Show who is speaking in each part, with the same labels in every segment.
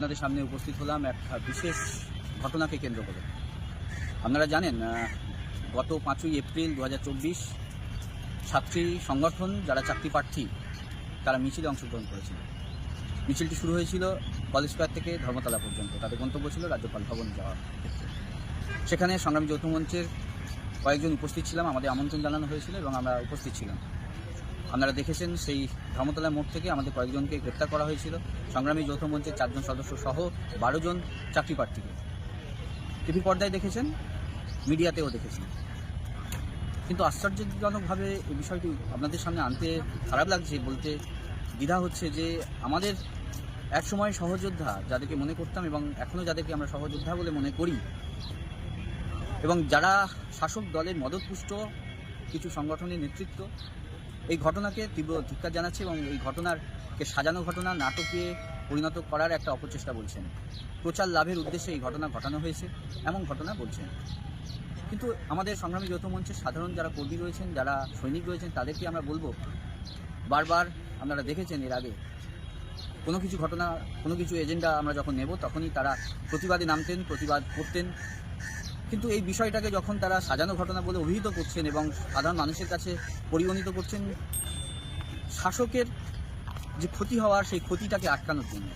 Speaker 1: আপনাদের সামনে উপস্থিত হলাম এক বিশেষ ঘটনাকে কেন্দ্র করে। আপনারা জানেন গত পাঁচই এপ্রিল দু ছাত্রী সংগঠন যারা চাকরি প্রার্থী, তারা মিছিলে অংশগ্রহণ করেছিল। মিছিলটি শুরু হয়েছিল কলেজ স্কোয়ার থেকে ধর্মতলা পর্যন্ত। তাদের গন্তব্য ছিল রাজ্যপাল ভবন যাওয়ার ক্ষেত্রে। সেখানে সংগ্রামী যৌথ মঞ্চের কয়েকজন উপস্থিত ছিলাম, আমাদের আমন্ত্রণ জানানো হয়েছিল এবং আমরা উপস্থিত ছিলাম। আপনারা দেখেছেন সেই ধর্মতলা মোড় থেকে আমাদের কয়েকজনকে গ্রেপ্তার করা হয়েছিল। সংগ্রামী যৌথ মঞ্চের চারজন সদস্য সহ বারো জন চাকরি প্রার্থীকে। টিভি পর্দায় দেখেছেন, মিডিয়াতেও দেখেছেন। কিন্তু আশ্চর্যজনকভাবে এই বিষয়টি আপনাদের সামনে আনতে খারাপ লাগছে বলতে দ্বিধা হচ্ছে যে আমাদের এক সময় সহযোদ্ধা যাদেরকে মনে করতাম এবং এখনও যাদেরকে আমরা সহযোদ্ধা বলে মনে করি এবং যারা শাসক দলের মদতপুষ্ট কিছু সংগঠনের নেতৃত্ব এই ঘটনাকে তীব্র ধিক্কার জানাচ্ছে এবং এই ঘটনারকে সাজানো ঘটনা, নাটকে পরিণত করার একটা অপচেষ্টা বলছেন। প্রচার লাভের উদ্দেশ্যে এই ঘটনা ঘটানো হয়েছে, এমন ঘটনা বলছেন। কিন্তু আমাদের সংগ্রামী যৌথ মঞ্চের সাধারণ যারা কর্মী রয়েছেন, যারা সৈনিক রয়েছেন, তাদেরকে আমরা বলব, বারবার আপনারা দেখেছেন এর আগে, কোনো কিছু ঘটনা, কোনো কিছু এজেন্ডা আমরা যখন নেব, তখনই তারা প্রতিবাদে নামতেন, প্রতিবাদ করতেন। কিন্তু এই বিষয়টাকে যখন তারা সাজানো ঘটনা বলে অভিহিত করছেন এবং সাধারণ মানুষের কাছে পরিগণিত করছেন, শাসকের যে ক্ষতি হওয়ার সেই ক্ষতিটাকে আটকানোর জন্য।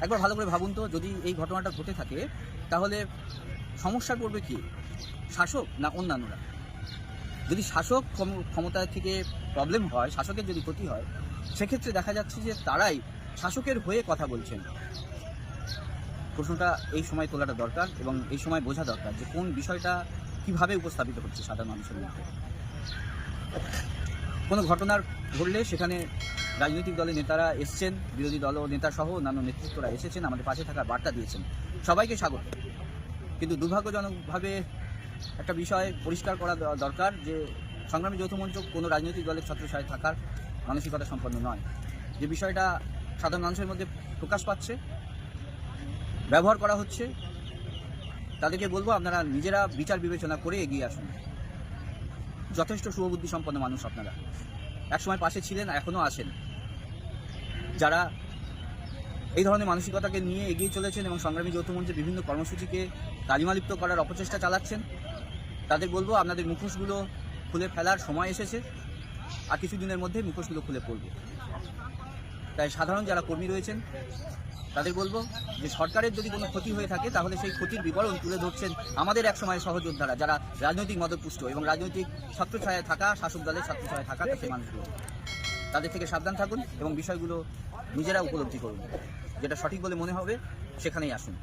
Speaker 1: একবার ভালো করে ভাবুন তো, যদি এই ঘটনাটা ঘটে থাকে, তাহলে সমস্যা করবে কি? শাসক না অন্যান্যরা? যদি শাসক ক্ষম- ক্ষমতা থেকে প্রবলেম হয়, শাসকের যদি ক্ষতি হয়, সেক্ষেত্রে দেখা যাচ্ছে যে তারাই শাসকের হয়ে কথা বলছেন। প্রশ্নটা এই সময় তোলাটা দরকার এবং এই সময় বোঝা দরকার যে কোন বিষয়টা কীভাবে উপস্থাপিত হচ্ছে সাধারণ মানুষের মধ্যে। কোনো ঘটনার ঘটলে সেখানে রাজনৈতিক দলের নেতারা এসছেন, বিরোধী দল ও নেতা সহ অন্যান্য নেতৃত্বরা এসেছেন, আমাদের পাশে থাকার বার্তা দিয়েছেন। সবাইকে স্বাগত। কিন্তু দুর্ভাগ্যজনকভাবে একটা বিষয় পরিষ্কার করা দরকার যে সংগ্রামী যৌথ মঞ্চ কোনো রাজনৈতিক দলের ছত্রছায় থাকার মানসিকতা সম্পন্ন নয়। যে বিষয়টা সাধারণ মানুষের মধ্যে প্রকাশ পাচ্ছে ব্যবহার করা হচ্ছে, তাদেরকে বলব আপনারা নিজেরা বিচার বিবেচনা করে এগিয়ে আসুন। যথেষ্ট শুভবুদ্ধি সম্পন্ন মানুষ আপনারা। একসময় পাশে ছিলেন এখনও আছেন। যারা এই ধরনের মানসিকতাকে নিয়ে এগিয়ে চলেছেন এবং সংগ্রামী যৌথ মঞ্চের বিভিন্ন কর্মসূচিকে তালিমালিপ্ত করার অপচেষ্টা চালাচ্ছেন, তাদের বলব আপনাদের মুখোশগুলো খুলে ফেলার সময় এসেছে, আর কিছুদিনের মধ্যে মুখোশগুলো খুলে পড়বে। তাই সাধারণ যারা কর্মী রয়েছেন তাদের বলব যে সরকারের যদি কোনো ক্ষতি হয়ে থাকে, তাহলে সেই ক্ষতির বিবরণ তুলে ধরছেন আমাদের এক সময় সহযোদ্ধারা, যারা রাজনৈতিক মদপুষ্ট এবং রাজনৈতিক ছত্রছায়ায় থাকা, শাসক দলের ছত্রছায়ায় থাকা সেই মানুষগুলো। তাদের থেকে সাবধান থাকুন এবং বিষয়গুলো নিজেরা উপলব্ধি করুন। যেটা সঠিক বলে মনে হবে, সেখানেই আসুন।